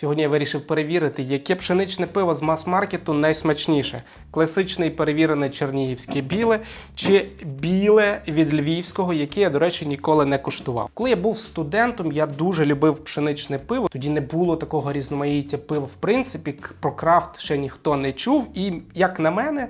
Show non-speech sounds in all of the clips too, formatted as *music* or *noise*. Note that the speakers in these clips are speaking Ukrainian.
Сьогодні я вирішив перевірити, яке пшеничне пиво з мас-маркету найсмачніше: класичне і перевірене чернігівське біле чи біле від львівського, яке я, до речі, ніколи не куштував. Коли я був студентом, я дуже любив пшеничне пиво. Тоді не було такого різноманіття пива. В принципі, про крафт ще ніхто не чув. І як на мене.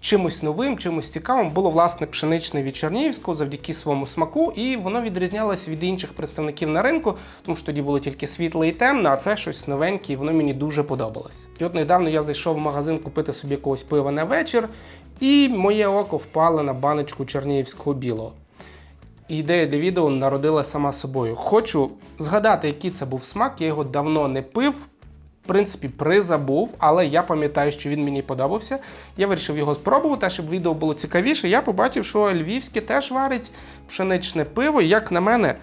Чимось новим, чимось цікавим було власне пшеничне від Чернігівського завдяки своєму смаку, і воно відрізнялося від інших представників на ринку, тому що тоді було тільки світле і темне, а це щось новеньке, і воно мені дуже подобалось. І от недавно я зайшов в магазин купити собі якогось пива на вечір, і моє око впало на баночку чернігівського білого. Ідея для відео народила сама собою. Хочу згадати, який це був смак. Я його давно не пив. Принципі, призабув, але я пам'ятаю, що він мені подобався. Я вирішив його спробувати, щоб відео було цікавіше. Я побачив, що львівське теж варить пшеничне пиво. Як на мене,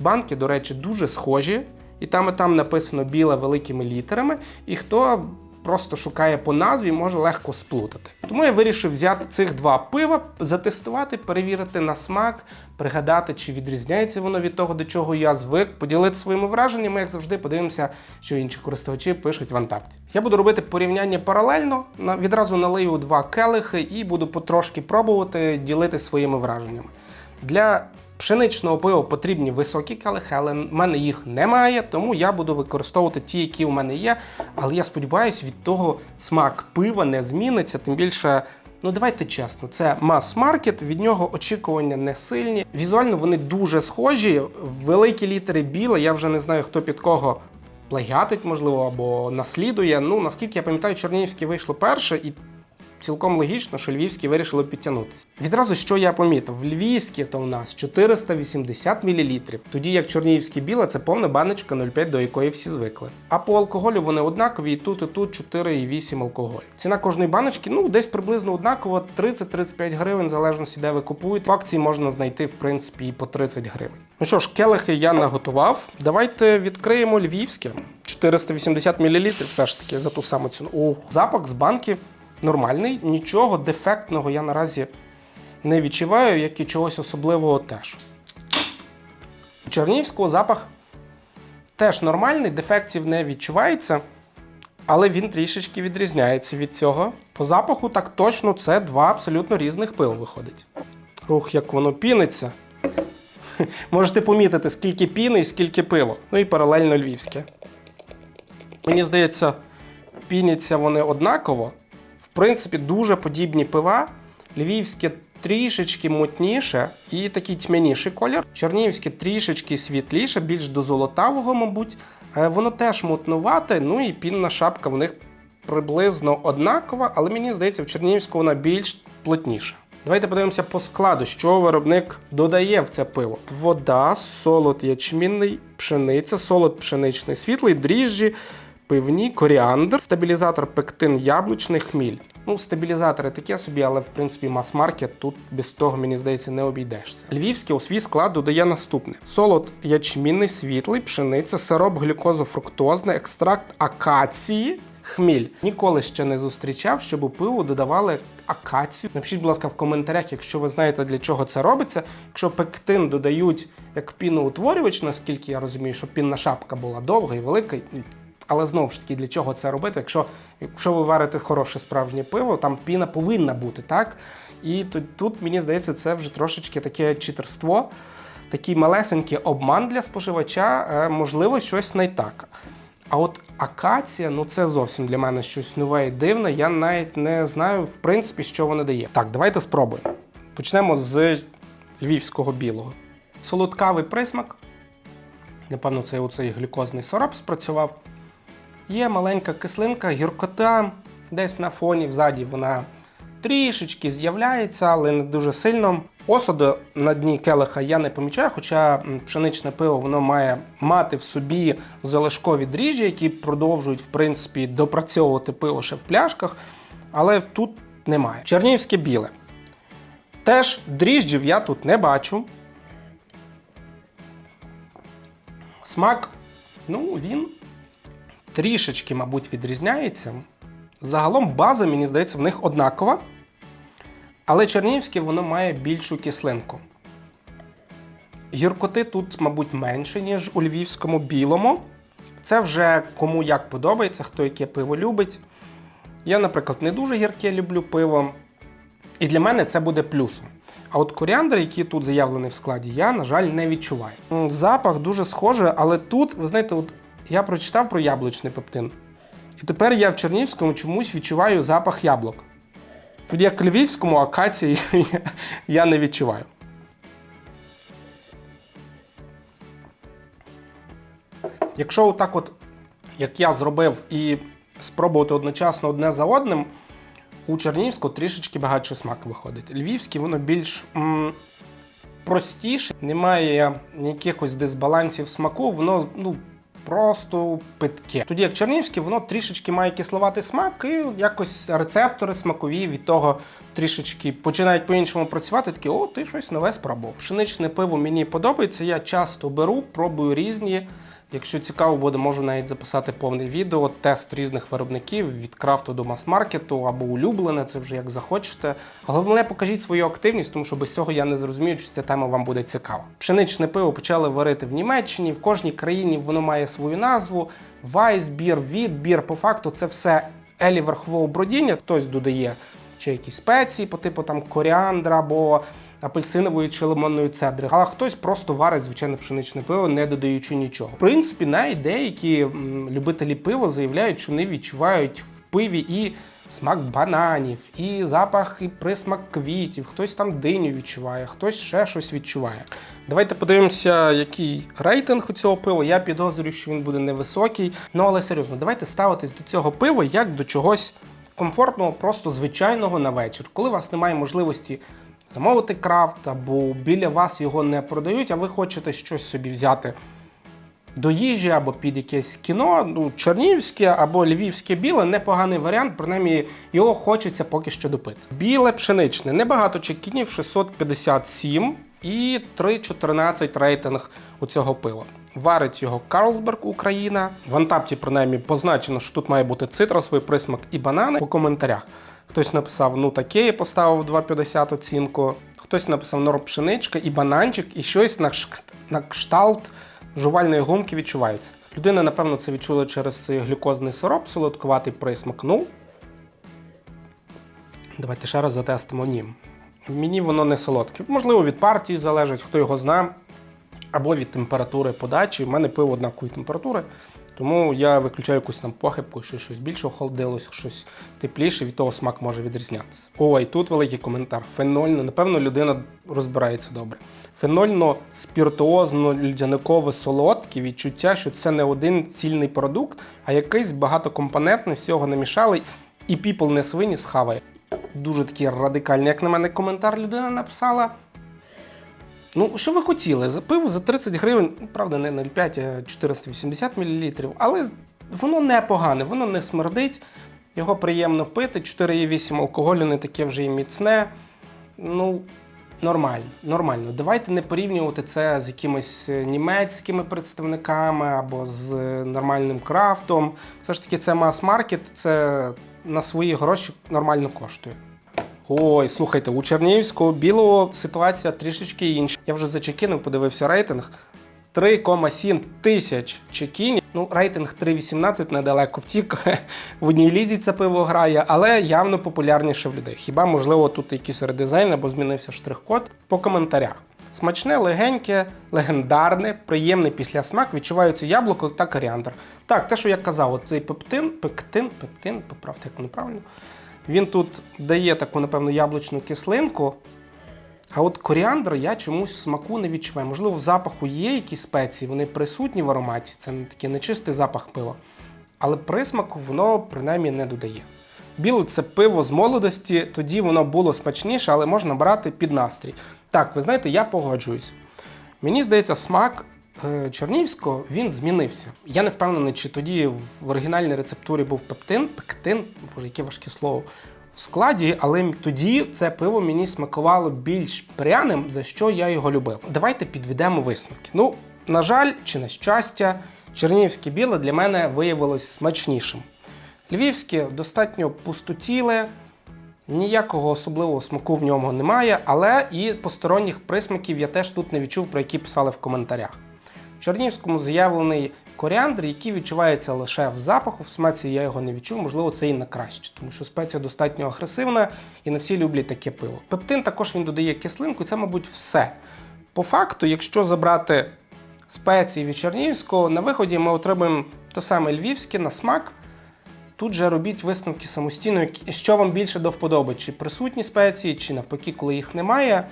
банки, до речі, дуже схожі. І там і там написано біле великими літерами. І хто просто шукає по назві, може легко сплутати. Тому я вирішив взяти цих два пива, затестувати, перевірити на смак, пригадати, чи відрізняється воно від того, до чого я звик, поділити своїми враженнями, як завжди, подивимося, що інші користувачі пишуть в Антапті. Я буду робити порівняння паралельно, відразу налию два келихи і буду потрошки пробувати ділити своїми враженнями. Для пшеничного пива потрібні високі келихи, але в мене їх немає, тому я буду використовувати ті, які у мене є. Але я сподіваюся, від того смак пива не зміниться. Тим більше, ну давайте чесно, це мас-маркет, від нього очікування не сильні. Візуально вони дуже схожі. Великі літери біле. Я вже не знаю, хто під кого плагіатить, можливо, або наслідує. Ну наскільки я пам'ятаю, Чернігівське вийшло перше і. Цілком логічно, що львівські вирішили підтягнутися. Відразу що я помітив: львівське то у нас 480 мл, тоді як чорнігівське біле це повна баночка 0,5, до якої всі звикли. А по алкоголю вони однакові, і тут, і тут 4,8 алкоголь. Ціна кожної баночки ну десь приблизно однакова 30-35 гривень, в залежності де ви купуєте. В акції можна знайти в принципі і по 30 гривень. Ну що ж, келихи я наготував. Давайте відкриємо львівське. 480 мл все ж таки за ту саму ціну. О, запах з банки нормальний, нічого дефектного я наразі не відчуваю, як і чогось особливого теж. У Чернігівського запах теж нормальний, дефектів не відчувається, але він трішечки відрізняється від цього. По запаху так точно це два абсолютно різних пива виходить. Ух, як воно піниться. *laughs* Можете помітити, скільки піни і скільки пива. Ну і паралельно львівське. Мені здається, піняться вони однаково. Принципі, дуже подібні пива. Львівське трішечки мутніше і такий тьмяніший колір. Чернігівське трішечки світліше, більш до золотавого, мабуть. Е, Воно теж мутнувате, ну і пінна шапка в них приблизно однакова, але мені здається, в Чернігівську вона більш плотніша. Давайте подивимося по складу, що виробник додає в це пиво. Вода, солод ячмінний, пшениця, солод пшеничний, світлий, дріжджі, пивні, коріандр, стабілізатор пектин яблучний, хміль. Ну, стабілізатори таке собі, але в принципі мас-маркет тут без того, мені здається, не обійдешся. Львівське у свій склад додає наступне: солод ячмінний, світлий, пшениця, сироп глюкозофруктозний, екстракт акації. Хміль ніколи ще не зустрічав, щоб у пиву додавали акацію. Напишіть, будь ласка, в коментарях, якщо ви знаєте, для чого це робиться. Якщо пектин додають як піноутворювач, наскільки я розумію, щоб пінна шапка була довга і велика. Але знову ж таки, для чого це робити? Якщо, якщо ви варите хороше справжнє пиво, там піна повинна бути, так? І тут, тут мені здається, це вже трошечки таке читерство, такий малесенький обман для споживача, е, можливо, щось не так. А от акація, ну це зовсім для мене щось нове і дивне. Я навіть не знаю, в принципі, що вона дає. Так, давайте спробуємо. Почнемо з львівського білого. Солодкавий присмак. Напевно, це оцей глюкозний сироп спрацював. Є маленька кислинка, гіркота, десь на фоні взаді вона трішечки з'являється, але не дуже сильно. Осаду на дні келиха я не помічаю, хоча пшеничне пиво воно має мати в собі залишкові дріжджі, які продовжують в принципі допрацьовувати пиво ще в пляшках, але тут немає. Чернігівське біле. Теж дріжджів я тут не бачу. Смак, ну, він трішечки, мабуть, відрізняється. Загалом база, мені здається, в них однакова. Але чернігівське воно має більшу кислинку. Гіркоти тут, мабуть, менше, ніж у львівському білому. Це вже кому як подобається, хто яке пиво любить. Я, наприклад, не дуже гірке люблю пиво. І для мене це буде плюсом. А от коріандр, який тут заявлений в складі, я, на жаль, не відчуваю. Запах дуже схожий, але тут, ви знаєте, от я прочитав про яблучний пептин. І тепер я в Чернівському чомусь відчуваю запах яблук. Тоді як в Львівському акації *laughs* я не відчуваю. Якщо отак, от, як я зробив, і спробувати одночасно одне за одним, у Чернівську трішечки багатший смак виходить. Львівське воно більш м, простіше, немає якихось дисбалансів смаку, воно ну, просто питке. Тоді як Чернівське, воно трішечки має кисловатий смак, і якось рецептори смакові від того трішечки починають по-іншому працювати. Такі, о, ти щось нове спробував. Пшеничне пиво мені подобається. Я часто беру, пробую різні. Якщо цікаво буде, можу навіть записати повне відео, тест різних виробників від крафту до мас-маркету або улюблене, це вже як захочете. Головне, покажіть свою активність, тому що без цього я не зрозумію, чи ця тема вам буде цікава. Пшеничне пиво почали варити в Німеччині, в кожній країні воно має свою назву. Вайсбір, відбір. По факту це все елі верхового бродіння. Хтось додає чи якісь спеції, по типу там коріандра або апельсинової чи лимонної цедри, а хтось просто варить звичайне пшеничне пиво, не додаючи нічого. В принципі, навіть деякі любителі пива заявляють, що вони відчувають в пиві і смак бананів, і запах, і присмак квітів. Хтось там диню відчуває, хтось ще щось відчуває. Давайте подивимося, який рейтинг у цього пива. Я підозрюю, що він буде невисокий. Ну але серйозно, давайте ставитись до цього пива як до чогось комфортного, просто звичайного на вечір, коли у вас немає можливості замовити крафт, або біля вас його не продають, а ви хочете щось собі взяти до їжі або під якесь кіно. Ну, Чернігівське або львівське біле непоганий варіант, принаймні його хочеться поки що допити. Біле пшеничне, небагато чекінів, 657 і 3,14 рейтинг у цього пива. Варить його Карлсберг, Україна. В Антапті, принаймні, позначено, що тут має бути цитрусовий присмак і банани. По коментарях. Хтось написав, ну таке, я поставив 2,50 оцінку. Хтось написав норм пшеничка і бананчик, і щось на, кш- на кшталт жувальної гумки відчувається. Людина, напевно, це відчула через цей глюкозний сироп, солодкуватий присмак. Ну, давайте ще раз затестимо. Ні. Мені воно не солодке. Можливо, від партії залежить, хто його знає, або від температури подачі. У мене пиво однакової температури. Тому я виключаю якусь там похибку, що щось більше охолодилось, щось тепліше, від того смак може відрізнятися. Ой, тут великий коментар. Фенольно, напевно, людина розбирається добре. Фенольно спіртуозно людяникове солодке відчуття, що це не один цільний продукт, а якийсь багатокомпонентний, всього намішали, і піпл не свині схаває. Дуже такий радикальний, як на мене, коментар людина написала. Ну, що ви хотіли? За пиво за 30 гривень, ну, правда, не 0,5, а 480 мл, але воно непогане, воно не смердить, його приємно пити. 4,8 алкоголю не таке вже і міцне. Ну, нормально, нормально. Давайте не порівнювати це з якимись е, німецькими представниками або з е, нормальним крафтом. Все ж таки, це мас-маркет, це на свої гроші нормально коштує. Ой, слухайте, у Чернігівського білого ситуація трішечки інша. Я вже зачекінув, подивився рейтинг. 3,7 тисяч чекінів. Ну, рейтинг 3,18 недалеко втік. *laughs* В одній лізі це пиво грає, але явно популярніше в людей. Хіба, можливо, тут якийсь редизайн або змінився штрих-код? По коментарях. Смачне, легеньке, легендарне, приємний післясмак, відчуваються яблуко та коріандр. Так, те, що я казав, цей пептин, пектин, пептин, поправте, як воно правильно. Він тут дає таку, напевно, яблучну кислинку. А от коріандр я чомусь смаку не відчуваю. Можливо, в запаху є якісь спеції, вони присутні в ароматі, це не такий нечистий запах пива. Але присмаку воно принаймні не додає. Біле це пиво з молодості, тоді воно було смачніше, але можна брати під настрій. Так, ви знаєте, я погоджуюсь. Мені здається, смак Чернівського він змінився. Я не впевнений, чи тоді в оригінальній рецептурі був пептин, пектин, боже, яке важке слово, в складі, але тоді це пиво мені смакувало більш пряним, за що я його любив. Давайте підведемо висновки. Ну, на жаль, чи на щастя, чернігівське біле для мене виявилось смачнішим. Львівське достатньо пустотіле, ніякого особливого смаку в ньому немає, але і посторонніх присмаків я теж тут не відчув, про які писали в коментарях. В Чернігівському заявлений коріандр, який відчувається лише в запаху. В смаці я його не відчув, можливо, це і на краще, тому що спеція достатньо агресивна і не всі люблять таке пиво. Пептин також він додає кислинку, і це, мабуть, все. По факту, якщо забрати спеції від Чернігівського, на виході ми отримаємо те саме львівське на смак. Тут же робіть висновки самостійно, що вам більше до вподоби, чи присутні спеції, чи навпаки, коли їх немає.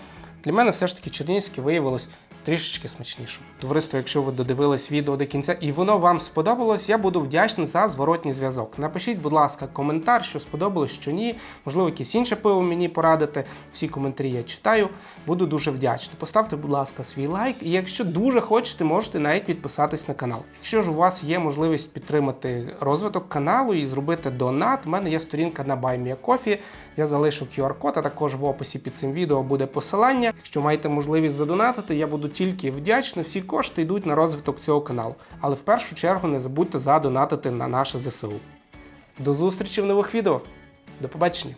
Для мене все ж таки Чернігівське виявилось трішечки смачнішим. Товариство, якщо ви додивились відео до кінця і воно вам сподобалось, я буду вдячний за зворотній зв'язок. Напишіть, будь ласка, коментар, що сподобалось, що ні. Можливо, якесь інше пиво мені порадити. Всі коментарі я читаю. Буду дуже вдячний. Поставте, будь ласка, свій лайк. І якщо дуже хочете, можете навіть підписатись на канал. Якщо ж у вас є можливість підтримати розвиток каналу і зробити донат, у мене є сторінка на BuyMeACoffee. Я залишу QR-код, а також в описі під цим відео буде посилання. Якщо маєте можливість задонатити, я буду тільки вдячний. Всі кошти йдуть на розвиток цього каналу. Але в першу чергу не забудьте задонатити на наше ЗСУ. До зустрічі в нових відео. До побачення!